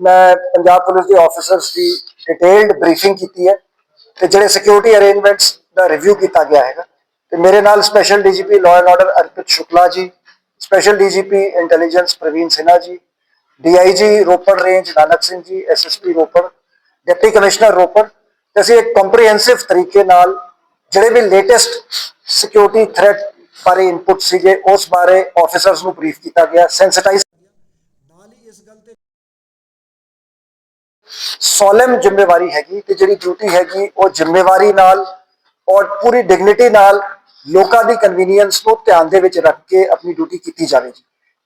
ਮੈਂ ਪੰਜਾਬ ਪੁਲਿਸ ਦੇ ਆਫੀਸਰਸ ਦੀ ਡਿਟੇਲਡ ਬਰੀਫਿੰਗ ਕੀਤੀ ਹੈ ਤੇ ਜਿਹੜੇ ਸਿਕਿਉਰਿਟੀ ਅਰੇਂਜਮੈਂਟਸ ਦਾ ਰਿਵਿਊ ਕੀਤਾ ਗਿਆ ਹੈਗਾ, ਤੇ ਮੇਰੇ ਨਾਲ special DGP law and order Arpit Shukla ji special DGP intelligence Praveen Sinha ji DIG Ropar range Nanak Singh ji SSP Ropar deputy commissioner Ropar, ਤੇ ਅਸੀਂ ਇੱਕ ਕੰਪਰੀਹੈਂਸਿਵ ਤਰੀਕੇ ਨਾਲ ਜਿਹੜੇ ਵੀ ਲੇਟੈਸਟ ਸਿਕਿਉਰਿਟੀ ਥ੍ਰੈਟ ਬਾਰੇ ਇਨਪੁਟ ਸੀਗੇ, ਉਸ ਬਾਰੇ ਆਫੀਸਰਸ ਨੂੰ ਬਰੀਫ ਕੀਤਾ ਗਿਆ ਸੈਂਸਿਟਾਈਜ਼ ਨਾਲ ਹੀ ਇਸ ਗੱਲ ਤੇ ਸੋਲਮ ਜ਼ਿੰਮੇਵਾਰੀ ਹੈਗੀ ਤੇ ਜਿਹੜੀ ਡਿਊਟੀ ਹੈਗੀ ਉਹ ਜ਼ਿੰਮੇਵਾਰੀ ਨਾਲ ਔਰ ਪੂਰੀ ਡਿਗਨਿਟੀ ਨਾਲ ਲੋਕਾਂ ਦੀ ਕਨਵੀਨੀਅੰਸ ਨੂੰ ਧਿਆਨ ਦੇ ਵਿੱਚ ਰੱਖ ਕੇ ਆਪਣੀ ਡਿਊਟੀ ਕੀਤੀ ਜਾਵੇਗੀ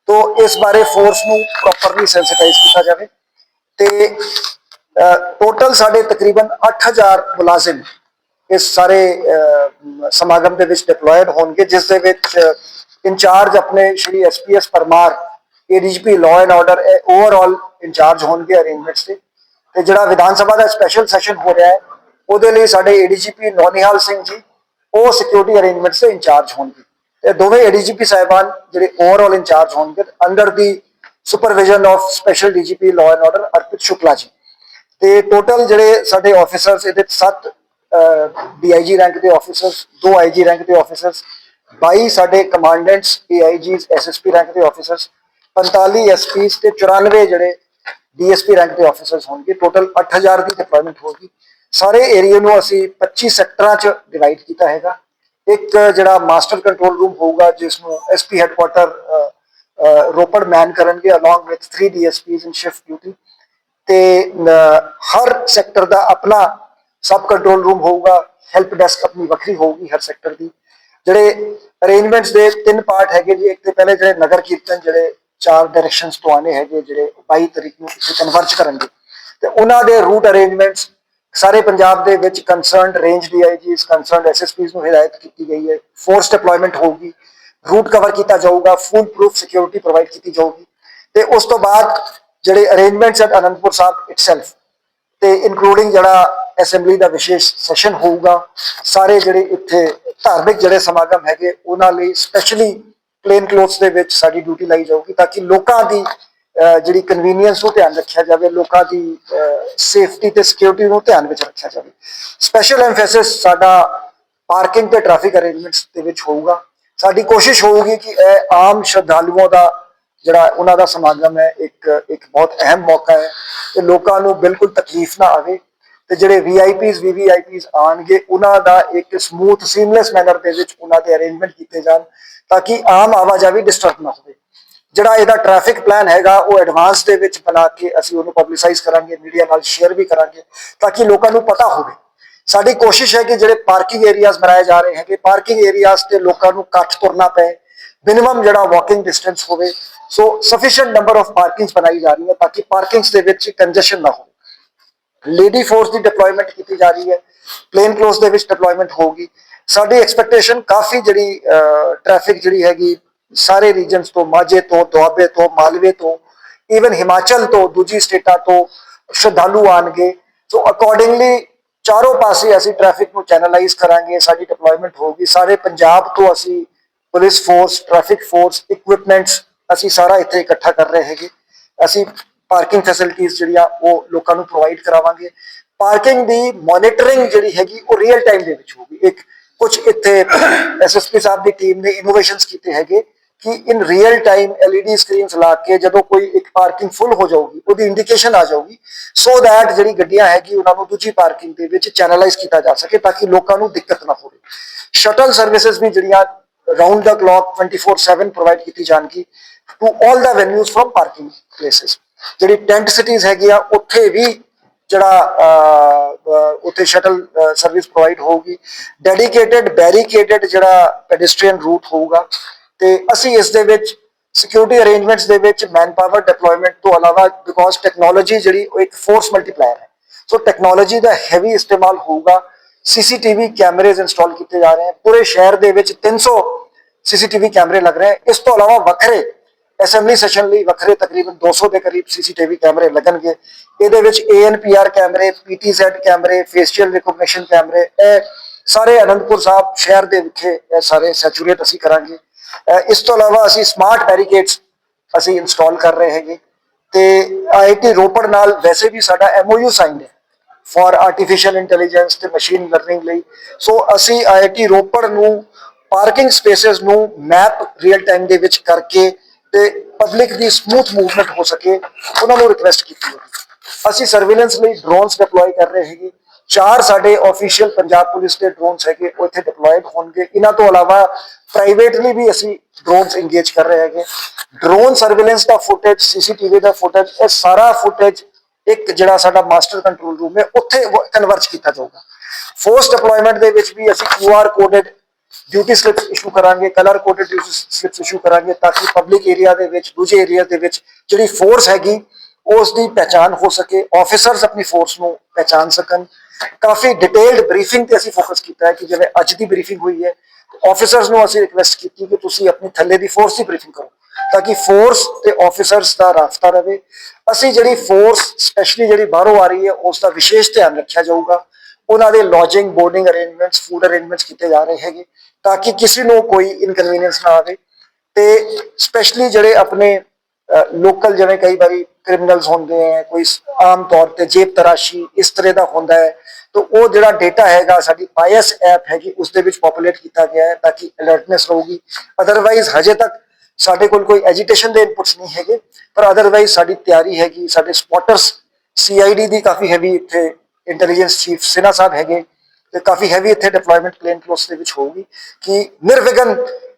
ਤੋਂ ਇਸ ਬਾਰੇ ਫੋਰਸ ਨੂੰ ਪ੍ਰੋਪਰਲੀ ਸੈਂਸਿਟਾਈਜ਼ ਕੀਤਾ ਜਾਵੇ। ਤੇ ਟੋਟਲ ਸਾਡੇ ਤਕਰੀਬਨ 8000 ਮੁਲਾਜ਼ਮ ਇਸ ਸਾਰੇ ਸਮਾਗਮ ਦੇ ਵਿੱਚ ਡਿਪਲੋਇਡ ਹੋਣਗੇ, ਜਿਸ ਦੇ ਵਿੱਚ ਇੰਚਾਰਜ ਆਪਣੇ Shri SPS Parmar ADGP law and order overall incharge ਹੋਣਗੇ ਅਰੇਂਜਮੈਂਟਸ ਦੇ ਤੇ ਜਿਹੜਾ ਵਿਧਾਨ ਸਭਾ ਦਾ ਸਪੈਸ਼ਲ ਸੈਸ਼ਨ ਹੋ ਰਿਹਾ ਹੈ, ਉਹਦੇ ਲਈ ਸਾਡੇ ਏਡੀਜੀਪੀ ਨੌਨੀਹਾਲ ਸਿੰਘ ਜੀ, ਉਹ ਸਿਕਿਉਰਿਟੀ ਅਰੇਂਜਮੈਂਟਸ ਦੇ ਇੰਚਾਰਜ ਹੋਣਗੇ। ਤੇ ਦੋਵੇਂ ਏਡੀਜੀਪੀ ਸਾਹਿਬਾਨ ਜਿਹੜੇ ਓਵਰਆਲ ਇੰਚਾਰਜ ਹੋਣਗੇ under the supervision of special DGP law and order Arpit Shukla ji. ਤੇ ਟੋਟਲ ਜਿਹੜੇ ਸਾਡੇ ਆਫੀਸਰਸ ਇਹਦੇ 7 ਡੀਆਈਜੀ ਰੈਂਕ ਦੇ ਆਫੀਸਰਸ 2 ਆਈਜੀ ਰੈਂਕ ਦੇ ਆਫੀਸਰਸ 22 ਸਾਡੇ ਕਮਾਂਡੈਂਟਸ ਏਆਈਜੀਸ ਐਸਐਸਪੀ ਰੈਂਕ ਦੇ ਆਫੀਸਰਸ 45 ਐਸਪੀਸ ਤੇ 94 ਜਿਹੜੇ ਡੀਐਸਪੀ ਰੈਂਕ ਦੇ ਆਫੀਸਰਸ ਹੋਣਗੇ। ਟੋਟਲ 8000 ਦੀ ਡਿਪਲੋਇਮੈਂਟ ਹੋਗੀ ਸਾਰੇ ਏਰੀਆ ਨੂੰ ਅਸੀਂ 25 ਸੈਕਟਰਾਂ 'ਚ ਡਿਵਾਈਡ ਕੀਤਾ ਹੈਗਾ। ਇੱਕ ਜਿਹੜਾ ਮਾਸਟਰ ਕੰਟਰੋਲ ਰੂਮ ਹੋਊਗਾ ਜਿਸ ਨੂੰ ਐਸਪੀ ਹੈੱਡਕੁਆਟਰ ਰੋਪੜ ਮੈਨ ਕਰਨਗੇ along with 3 DSPs in shift duty ਤੇ ਹਰ ਸੈਕਟਰ ਦਾ ਆਪਣਾ ਸਬ ਕੰਟਰੋਲ ਰੂਮ ਹੋਊਗਾ। ਹੈਲਪ ਡੈਸਕ ਆਪਣੀ ਵੱਖਰੀ ਹੋਊਗੀ ਹਰ ਸੈਕਟਰ ਦੀ। ਜਿਹੜੇ ਅਰੇਂਜਮੈਂਟਸ ਦੇ ਤਿੰਨ ਪਾਰਟ ਹੈਗੇ ਜੀ, ਇੱਕ ਤੇ ਪਹਿਲੇ ਜਿਹੜੇ ਨਗਰ ਕੀਰਤਨ, ਜਿਹੜੇ ਚਾਰ ਡਾਇਰੈਕਸ਼ਨਸ ਤੋਂ ਆਨੇ ਹੈਗੇ ਜਿਹੜੇ 22 ਤਰੀਕ ਨੂੰ ਇੱਥੇ ਕਨਵਰਜ ਕਰਨਗੇ। ਤੇ ਉਹਨਾਂ ਦੇ ਰੂਟ ਅਰੇਂਜਮੈਂਟਸ ਸਾਰੇ ਪੰਜਾਬ ਦੇ ਵਿੱਚ concerned range DIGs concerned SSPs ਨੂੰ ਹਦਾਇਤ ਕੀਤੀ ਗਈ ਹੈ। ਫੋਰਸ ਡਿਪਲੋਇਮੈਂਟ ਹੋਊਗੀ। ਰੂਟ ਕਵਰ ਕੀਤਾ ਜਾਊਗਾ ਫੁੱਲ ਪ੍ਰੂਫ ਸਿਕਿਉਰਿਟੀ ਪ੍ਰੋਵਾਈਡ ਕੀਤੀ ਜਾਊਗੀ। ਤੇ ਉਸ ਤੋਂ ਬਾਅਦ ਜਿਹੜੇ arrangements at Anandpur Sahib itself ਤੇ ਇਨਕਲੂਡਿੰਗ ਜਿਹੜਾ ਅਸੈਂਬਲੀ ਦਾ ਵਿਸ਼ੇਸ਼ ਸੈਸ਼ਨ ਹੋਊਗਾ, ਸਾਰੇ ਜਿਹੜੇ ਇੱਥੇ ਧਾਰਮਿਕ ਜਿਹੜੇ ਸਮਾਗਮ ਹੈਗੇ, ਉਹਨਾਂ ਲਈ ਸਪੈਸ਼ਲੀ ਪਲੇਨ ਕਲੋਥਸ ਦੇ ਵਿੱਚ ਸਾਡੀ ਡਿਊਟੀ ਲਾਈ ਜਾਊਗੀ ਤਾਂ ਕਿ ਲੋਕਾਂ ਦੀ ਜਿਹੜੀ ਕਨਵੀਨੀਅੰਸ ਨੂੰ ਧਿਆਨ ਰੱਖਿਆ ਜਾਵੇ, ਲੋਕਾਂ ਦੀ ਸੇਫਟੀ ਤੇ ਸਿਕਿਉਰਿਟੀ ਨੂੰ ਧਿਆਨ ਵਿੱਚ ਰੱਖਿਆ ਜਾਵੇ। ਸਪੈਸ਼ਲ ਐਮਫੈਸਿਸ ਸਾਡਾ ਪਾਰਕਿੰਗ ਤੇ ਟ੍ਰੈਫਿਕ ਅਰੇਂਜਮੈਂਟਸ ਦੇ ਵਿੱਚ ਹੋਊਗਾ। ਸਾਡੀ ਕੋਸ਼ਿਸ਼ ਹੋਊਗੀ ਕਿ ਇਹ ਆਮ ਸ਼ਰਧਾਲੂਆਂ ਦਾ ਜਿਹੜਾ ਉਹਨਾਂ ਦਾ ਸਮਾਗਮ ਹੈ, ਇੱਕ ਇੱਕ ਬਹੁਤ ਅਹਿਮ ਮੌਕਾ ਹੈ ਤੇ ਲੋਕਾਂ ਨੂੰ ਬਿਲਕੁਲ ਤਕਲੀਫ ਨਾ ਆਵੇ। ਤੇ ਜਿਹੜੇ ਵੀਆਈਪੀਸ ਵੀਵੀਆਈਪੀਸ ਆਣਗੇ ਉਹਨਾਂ ਦਾ ਇੱਕ ਸਮੂਥ ਸੀਮਲੈਸ ਮੈਨਰ ਦੇ ਵਿੱਚ ਉਹਨਾਂ ਦੇ ਅਰੇਂਜਮੈਂਟ ਕੀਤੇ ਜਾਣ, ਤਾਂ ਕਿ ਆਮ ਆਵਾਜਾਈ ਡਿਸਟਰਬ ਨਾ ਹੋਵੇ। ਜਿਹੜਾ ਇਹਦਾ ਟ੍ਰੈਫਿਕ ਪਲਾਨ ਹੈਗਾ, ਉਹ ਐਡਵਾਂਸ ਦੇ ਵਿੱਚ ਬਣਾ ਕੇ ਅਸੀਂ ਉਹਨੂੰ ਪਬਲਿਸਾਈਜ਼ ਕਰਾਂਗੇ ਮੀਡੀਆ ਨਾਲ ਸ਼ੇਅਰ ਵੀ ਕਰਾਂਗੇ, ਤਾਂ ਕਿ ਲੋਕਾਂ ਨੂੰ ਪਤਾ ਹੋਵੇ। ਸਾਡੀ ਕੋਸ਼ਿਸ਼ ਹੈ ਕਿ ਜਿਹੜੇ ਪਾਰਕਿੰਗ ਏਰੀਆਜ਼ ਬਣਾਏ ਜਾ ਰਹੇ ਹੈਗੇ ਪਾਰਕਿੰਗ ਏਰੀਆਜ਼ ਤੇ ਲੋਕਾਂ ਨੂੰ ਘੱਟ ਤੁਰਨਾ ਪਏ ਮਿਨੀਮਮ ਜਿਹੜਾ ਵਾਕਿੰਗ ਡਿਸਟੈਂਸ ਹੋਵੇ। So sufficient number of parkings ਬਣਾਈ ਜਾ ਰਹੀਆਂ, ਤਾਂ ਕਿ ਪਾਰਕਿੰਗਸ ਦੇ ਵਿੱਚ ਕੰਜੈਸ਼ਨ ਨਾ ਹੋਵੇ। ਲੇਡੀ ਫੋਰਸ ਦੀ ਡਿਪਲੋਇਮੈਂਟ ਕੀਤੀ ਜਾ ਰਹੀ ਹੈ ਪਲੇਨ ਕਲੋਸ ਦੇ ਵਿੱਚ ਡਿਪਲੋਇਮੈਂਟ ਹੋਊਗੀ। ਸਾਡੀ ਐਕਸਪੈਕਟੇਸ਼ਨ ਕਾਫੀ ਜਿਹੜੀ ਟ੍ਰੈਫਿਕ ਜਿਹੜੀ ਹੈਗੀ, ਸਾਰੇ ਰੀਜਨਸ ਤੋਂ, ਮਾਝੇ ਤੋਂ, ਦੁਆਬੇ ਤੋਂ, ਮਾਲਵੇ ਤੋਂ ਈਵਨ ਹਿਮਾਚਲ ਤੋਂ, ਦੂਜੀ ਸਟੇਟਾਂ ਤੋਂ ਸ਼ਰਧਾਲੂ ਆਣਗੇ ਸੋ ਅਕੋਰਡਿੰਗਲੀ ਚਾਰੋਂ ਪਾਸੇ ਅਸੀਂ ਟ੍ਰੈਫਿਕ ਨੂੰ ਚੈਨਲਾਈਜ਼ ਕਰਾਂਗੇ, ਸਾਡੀ ਡਿਪਲੋਇਮੈਂਟ ਹੋਊਗੀ। ਸਾਰੇ ਪੰਜਾਬ ਤੋਂ ਅਸੀਂ police force traffic force equipments ਅਸੀਂ ਸਾਰਾ ਇੱਥੇ ਇਕੱਠਾ ਕਰ ਰਹੇ ਹੈਗੇ। ਅਸੀਂ ਪਾਰਕਿੰਗ ਫੈਸਿਲਿਟੀਆਂ ਜਿਹੜੀਆਂ ਉਹ ਲੋਕਾਂ ਨੂੰ ਪ੍ਰੋਵਾਈਡ ਕਰਾਵਾਂਗੇ। ਪਾਰਕਿੰਗ ਦੀ ਮੋਨਿਟਰਿੰਗ ਜਿਹੜੀ ਹੈਗੀ, ਉਹ ਰੀਅਲ ਟਾਈਮ ਦੇ ਵਿੱਚ ਹੋਊਗੀ। ਇੱਕ ਕੁਝ ਇੱਥੇ ਐਸਐਸਪੀ ਸਾਹਿਬ ਦੀ ਟੀਮ ਨੇ ਇਨੋਵੇਸ਼ਨਸ ਕੀਤੇ ਹੈਗੇ ਕਿ in real time LED screens ਲਾ ਕੇ ਜਦੋਂ ਕੋਈ ਇੱਕ ਪਾਰਕਿੰਗ ਫੁੱਲ ਹੋ ਜਾਊਗੀ, ਉਹਦੀ ਇੰਡੀਕੇਸ਼ਨ ਆ ਜਾਊਗੀ। ਸੋ ਦੈਟ ਜਿਹੜੀ ਗੱਡੀਆਂ ਹੈਗੀ, ਉਹਨਾਂ ਨੂੰ ਦੂਜੀ ਪਾਰਕਿੰਗ ਦੇ ਵਿੱਚ ਚੈਨਲਾਈਜ਼ ਕੀਤਾ ਜਾ ਸਕੇ ਤਾਂ ਕਿ ਲੋਕਾਂ ਨੂੰ ਦਿੱਕਤ ਨਾ ਹੋਵੇ। ਸ਼ਟਲ ਸਰਵਿਸਿਜ਼ ਵੀ ਜਿਹੜੀਆਂ ਰਾਉਂਡ ਦਾ ਕਲੌਕ 24/7 ਪ੍ਰੋਵਾਈਡ ਕੀਤੀ ਜਾਣਗੀ to all the venues from parking places ਜਿਹੜੀ ਟੈਂਟ ਸਿਟੀਜ਼ ਹੈਗੀ ਆ, ਉੱਥੇ ਵੀ ਜਿਹੜਾ ਉੱਥੇ ਸ਼ਟਲ ਸਰਵਿਸ ਪ੍ਰੋਵਾਈਡ ਹੋਊਗੀ। ਡੈਡੀਕੇਟਿਡ ਬੈਰੀਕੇਟਿਡ ਜਿਹੜਾ ਪੈਡਿਸਟਰੀਅਨ ਰੂਟ ਹੋਊਗਾ। ਤੇ ਅਸੀਂ ਇਸ ਦੇ ਵਿੱਚ ਸਿਕਿਉਰਿਟੀ ਅਰੇਂਜਮੈਂਟਸ ਦੇ ਵਿੱਚ ਮੈਨ ਪਾਵਰ ਡਿਪਲੋਇਮੈਂਟ ਤੋਂ ਇਲਾਵਾ ਬਿਕੋਜ਼ ਟੈਕਨੋਲੋਜੀ ਜਿਹੜੀ ਉਹ ਇੱਕ ਫੋਰਸ ਮਲਟੀਪਲਾਇਰ ਹੈ। ਸੋ ਟੈਕਨੋਲੋਜੀ ਦਾ ਹੈਵੀ ਇਸਤੇਮਾਲ ਹੋਊਗਾ। ਸੀਸੀਟੀਵੀ ਕੈਮਰੇਜ਼ ਇੰਸਟਾਲ ਕੀਤੇ ਜਾ ਰਹੇ ਹਨ ਪੂਰੇ ਸ਼ਹਿਰ ਦੇ ਵਿੱਚ 300 ਸੀਸੀਟੀਵੀ ਕੈਮਰੇ ਲੱਗ ਰਹੇ ਹਨ ਇਸ ਤੋਂ ਇਲਾਵਾ ਵੱਖਰੇ ਅਸੈਂਬਲੀ ਸੈਸ਼ਨ ਲਈ ਵੱਖਰੇ ਤਕਰੀਬਨ 200 ਦੇ ਕਰੀਬ ਸੀਸੀਟੀਵੀ ਕੈਮਰੇ ਲੱਗਣਗੇ। ਇਹਦੇ ਵਿੱਚ ਏਐਨਪੀਆਰ ਕੈਮਰੇ ਪੀਟੀਜ਼ੈਡ ਕੈਮਰੇ ਫੇਸ਼ੀਅਲ ਰਿਕਗਨੀਸ਼ਨ ਕੈਮਰੇ, ਇਹ ਸਾਰੇ ਅਨੰਦਪੁਰ ਸਾਹਿਬ ਸ਼ਹਿਰ ਦੇ ਵਿਖੇ ਇਹ ਸਾਰੇ ਸੈਚੂਰੇਟ ਅਸੀਂ ਕਰਾਂਗੇ। ਇਸ ਤੋਂ ਇਲਾਵਾ ਅਸੀਂ ਸਮਾਰਟ ਬੈਰੀਕੇਡਸ ਅਸੀਂ ਇੰਸਟਾਲ ਕਰ ਰਹੇ ਹੈਗੇ। ਤੇ ਆਈਆਈਟੀ ਰੋਪੜ ਨਾਲ ਵੈਸੇ ਵੀ ਸਾਡਾ ਐਮਓਯੂ ਸਾਈਨ ਹੈ ਫॉर ਆਰਟੀਫੀਸ਼ੀਅਲ ਇੰਟੈਲੀਜੈਂਸ ਤੇ ਮਸ਼ੀਨ ਲਰਨਿੰਗ ਲਈ। ਸੋ ਅਸੀਂ ਆਈਆਈਟੀ ਰੋਪੜ ਨੂੰ ਪਾਰਕਿੰਗ ਸਪੇਸਸ ਨੂੰ ਮੈਪ ਰੀਅਲ ਟਾਈਮ ਦੇ ਵਿੱਚ ਕਰਕੇ ਤੇ ਪਬਲਿਕ ਦੀ ਸਮੂਥ ਮੂਵਮੈਂਟ ਹੋ ਸਕੇ, ਉਹਨਾਂ ਨੂੰ ਰਿਕਵੈਸਟ ਕੀਤੀ ਹੈ। ਅਸੀਂ ਸਰਵੇਲੈਂਸ ਲਈ ਡਰੋਨਸ ਡਿਪਲੋਏ ਕਰ ਰਹੇ ਹੈਗੇ। ਚਾਰ ਸਾਡੇ ਆਫੀਸ਼ੀਅਲ ਪੰਜਾਬ ਪੁਲਿਸ ਦੇ ਡਰੋਨਸ ਹੈਗੇ, ਉਹ ਇੱਥੇ ਡਿਪਲੋਇਡ ਹੋਣਗੇ। ਇਹਨਾਂ ਤੋਂ ਇਲਾਵਾ ਪ੍ਰਾਈਵੇਟਲੀ ਵੀ ਅਸੀਂ ਡਰੋਨਸ ਇੰਗੇਜ ਕਰ ਰਹੇ ਹੈਗੇ। ਡਰੋਨ ਸਰਵੇਲੈਂਸ ਦਾ ਫੁਟੇਜ ਸੀਸੀਟੀਵੀ ਦਾ ਫੁਟੇਜ ਇਹ ਸਾਰਾ ਫੁਟੇਜ ਇੱਕ ਜਿਹੜਾ ਸਾਡਾ ਮਾਸਟਰ ਕੰਟਰੋਲ ਰੂਮ ਹੈ, ਉੱਥੇ ਕਨਵਰਟ ਕੀਤਾ ਜਾਊਗਾ। ਫੋਰਸ ਡਿਪਲੋਇਮੈਂਟ ਦੇ ਵਿੱਚ ਵੀ ਅਸੀਂ QR coded duty slips issue ਕਰਾਂਗੇ colour coded duty slips issue ਕਰਾਂਗੇ ਤਾਂ ਕਿ ਪਬਲਿਕ ਏਰੀਆ ਦੇ ਵਿੱਚ, ਦੂਜੇ ਏਰੀਆ ਦੇ ਵਿੱਚ ਜਿਹੜੀ ਫੋਰਸ ਹੈਗੀ ਉਸ ਦੀ ਪਹਿਚਾਨ ਹੋ ਸਕੇ ਆਫੀਸਰਸ ਆਪਣੀ ਫੋਰਸ ਨੂੰ ਪਹਿਚਾਨ ਸਕਣ। ਕਾਫੀ ਡਿਟੇਲਡ ਬਰੀਫਿੰਗ ਤੇ ਅਸੀਂ ਫੋਕਸ ਕੀਤਾ ਹੈ ਕਿ ਜਿਵੇਂ ਅੱਜ ਦੀ ਬਰੀਫਿੰਗ ਹੋਈ ਹੈ ਆਫੀਸਰਸ ਨੂੰ ਅਸੀਂ ਰਿਕਵੈਸਟ ਕੀਤੀ ਕਿ ਤੁਸੀਂ ਆਪਣੀ ਥੱਲੇ ਦੀ ਫੋਰਸ ਦੀ ਬਰੀਫਿੰਗ ਕਰੋ, ਤਾਂ ਕਿ ਫੋਰਸ ਤੇ ਆਫੀਸਰਸ ਦਾ ਰਾਫਤਾ ਰਵੇ ਅਸੀਂ ਜਿਹੜੀ ਫੋਰਸ ਸਪੈਸ਼ਲੀ ਜਿਹੜੀ ਬਾਹਰੋਂ ਆ ਰਹੀ ਹੈ ਉਸ ਦਾ ਵਿਸ਼ੇਸ਼ ਧਿਆਨ ਰੱਖਿਆ ਜਾਊਗਾ। ਉਹਨਾਂ ਦੇ lodging boarding arrangements food arrangements ਕੀਤੇ ਜਾ ਰਹੇ ਹੈਗੇ। ਤਾਂ ਕਿ ਕਿਸੇ ਨੂੰ ਕੋਈ ਇਨਕਨਵੀਨੀਅੰਸ ਨਾ ਆਵੇ ਤੇ ਸਪੈਸ਼ਲੀ ਜਿਹੜੇ ਆਪਣੇ ਲੋਕਲ ਜਿਵੇਂ ਕਈ ਵਾਰੀ ਕ੍ਰਿਮੀਨਲਸ ਹੁੰਦੇ ਹੈ ਕੋਈ ਆਮ ਤੌਰ ਤੇ ਜੇਬ ਤਰਾਸ਼ੀ ਇਸ ਤਰ੍ਹਾਂ ਦਾ ਹੁੰਦਾ ਹੈ, ਤਾਂ ਉਹ ਜਿਹੜਾ ਡਾਟਾ ਹੈਗਾ ਸਾਡੀ ਆਈਐਸ ਐਪ ਹੈਗੀ, ਉਸ ਦੇ ਵਿੱਚ ਪੋਪੂਲੇਟ ਕੀਤਾ ਗਿਆ ਹੈ ਤਾਂ ਕਿ ਅਲਰਟਨੈਸ ਰਹੂਗੀ। ਅਦਰਵਾਈਜ਼ ਹਜੇ ਤੱਕ ਸਾਡੇ ਕੋਲ ਕੋਈ ਐਜੀਟੇਸ਼ਨ ਦੇ ਇਨਪੁਟਸ ਨਹੀਂ ਹੈਗੇ, ਪਰ ਅਦਰਵਾਈਜ਼ ਸਾਡੀ ਤਿਆਰੀ ਹੈਗੀ, ਸਾਡੇ ਸਪੌਟਰਸ ਸੀਆਈਡੀ ਦੀ ਕਾਫੀ ਹੈਵੀ ਇੱਥੇ ਇੰਟੈਲੀਜੈਂਸ ਚੀਫ ਸਿਨਾ ਸਾਹਿਬ ਹੈਗੇ ਤੇ ਕਾਫੀ ਹੈਵੀ ਇੱਥੇ ਡਿਪਲੋਇਮੈਂਟ ਪਲੇਨ ਕਲੋਸ ਦੇ ਵਿੱਚ ਹੋਊਗੀ ਕਿ ਨਿਰਵਿਘਨ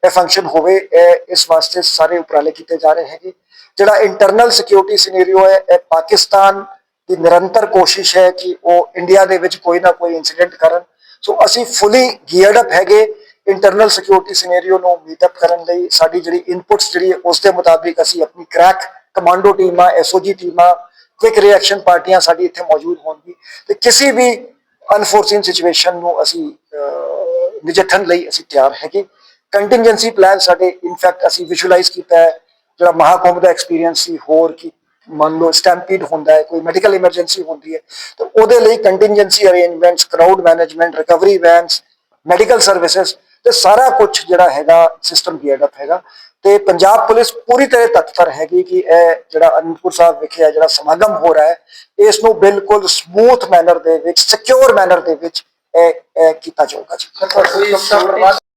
ਇਹ ਫੰਕਸ਼ਨ ਹੋਵੇ, ਇਹ ਇਸ ਵਾਸਤੇ ਸਾਰੇ ਉਪਰਾਲੇ ਕੀਤੇ ਜਾ ਰਹੇ ਹੈਗੇ। ਜਿਹੜਾ ਇੰਟਰਨਲ ਸਿਕਿਉਰਿਟੀ ਸਿਨੈਰੀਓ ਹੈ, ਇਹ ਪਾਕਿਸਤਾਨ ਦੀ ਨਿਰੰਤਰ ਕੋਸ਼ਿਸ਼ ਹੈ ਕਿ ਉਹ ਇੰਡੀਆ ਦੇ ਵਿੱਚ ਕੋਈ ਨਾ ਕੋਈ ਇਨਸੀਡੈਂਟ ਕਰਨ। ਸੋ ਅਸੀਂ ਫੁੱਲੀ ਗੀਅਰਡ ਅਪ ਹੈਗੇ ਇੰਟਰਨਲ ਸਿਕਿਉਰਿਟੀ ਸਿਨੈਰੀਓ ਨੂੰ ਮੀਟ ਅਪ ਕਰਨ ਲਈ। ਸਾਡੀ ਜਿਹੜੀ ਇਨਪੁਟਸ ਜਿਹੜੀ ਉਸ ਦੇ ਮੁਤਾਬਿਕ ਅਸੀਂ ਆਪਣੀ ਕ੍ਰੈਕ ਕਮਾਂਡੋ ਟੀਮਾਂ ਐਸਓਜੀ ਟੀਮਾਂ ਕੁਇਕ ਰਿਐਕਸ਼ਨ ਪਾਰਟੀਆਂ ਸਾਡੀ ਇੱਥੇ ਮੌਜੂਦ ਹੋਣਗੀ ਤੇ ਕਿਸੇ ਵੀ ਅਨਫੋਰਸੀਨ ਸਿਚੁਏਸ਼ਨ ਨੂੰ ਅਸੀਂ ਅਹ, ਨਜਿੱਠਣ ਲਈ ਅਸੀਂ ਤਿਆਰ ਹੈਗੇ। ਕੰਟੀਨਜੈਂਸੀ ਪਲਾਨ ਸਾਡੇ ਇਨਫੈਕਟ ਅਸੀਂ ਵਿਜ਼ੂਅਲਾਈਜ਼ ਕੀਤਾ ਹੈ। ਜਿਹੜਾ ਮਹਾਕੁੰਭ ਦਾ ਐਕਸਪੀਰੀਅੰਸ ਸੀ ਹੋਰ ਕੀ ਮੰਨ ਲਓ ਸਟੈਂਪੀਡ ਹੁੰਦਾ ਹੈ ਕੋਈ ਮੈਡੀਕਲ ਇਮਰਜੈਂਸੀ ਹੁੰਦੀ ਹੈ ਤਾਂ ਉਹਦੇ ਲਈ contingency arrangements crowd management recovery vans medical services ਤੇ ਸਾਰਾ ਕੁਝ ਜਿਹੜਾ ਹੈਗਾ ਸਿਸਟਮ ਗੀਅਰਡ ਅਪ ਹੈਗਾ। ਤੇ ਪੰਜਾਬ ਪੁਲਿਸ ਪੂਰੀ ਤਰ੍ਹਾਂ ਤਤਪਰ ਹੈਗੀ ਕਿ ਇਹ ਜਿਹੜਾ ਅਨੰਦਪੁਰ ਸਾਹਿਬ ਵਿਖੇ ਹੈ ਜਿਹੜਾ ਸਮਾਗਮ ਹੋ ਰਿਹਾ ਹੈ ਇਸ ਨੂੰ ਬਿਲਕੁਲ ਸਮੂਥ ਮੈਨਰ ਦੇ ਵਿੱਚ ਸਿਕਿਉਰ ਮੈਨਰ ਦੇ ਵਿੱਚ ਇਹ ਕੀਤਾ ਜਾਊਗਾ ਜੀ। ਕੋਈ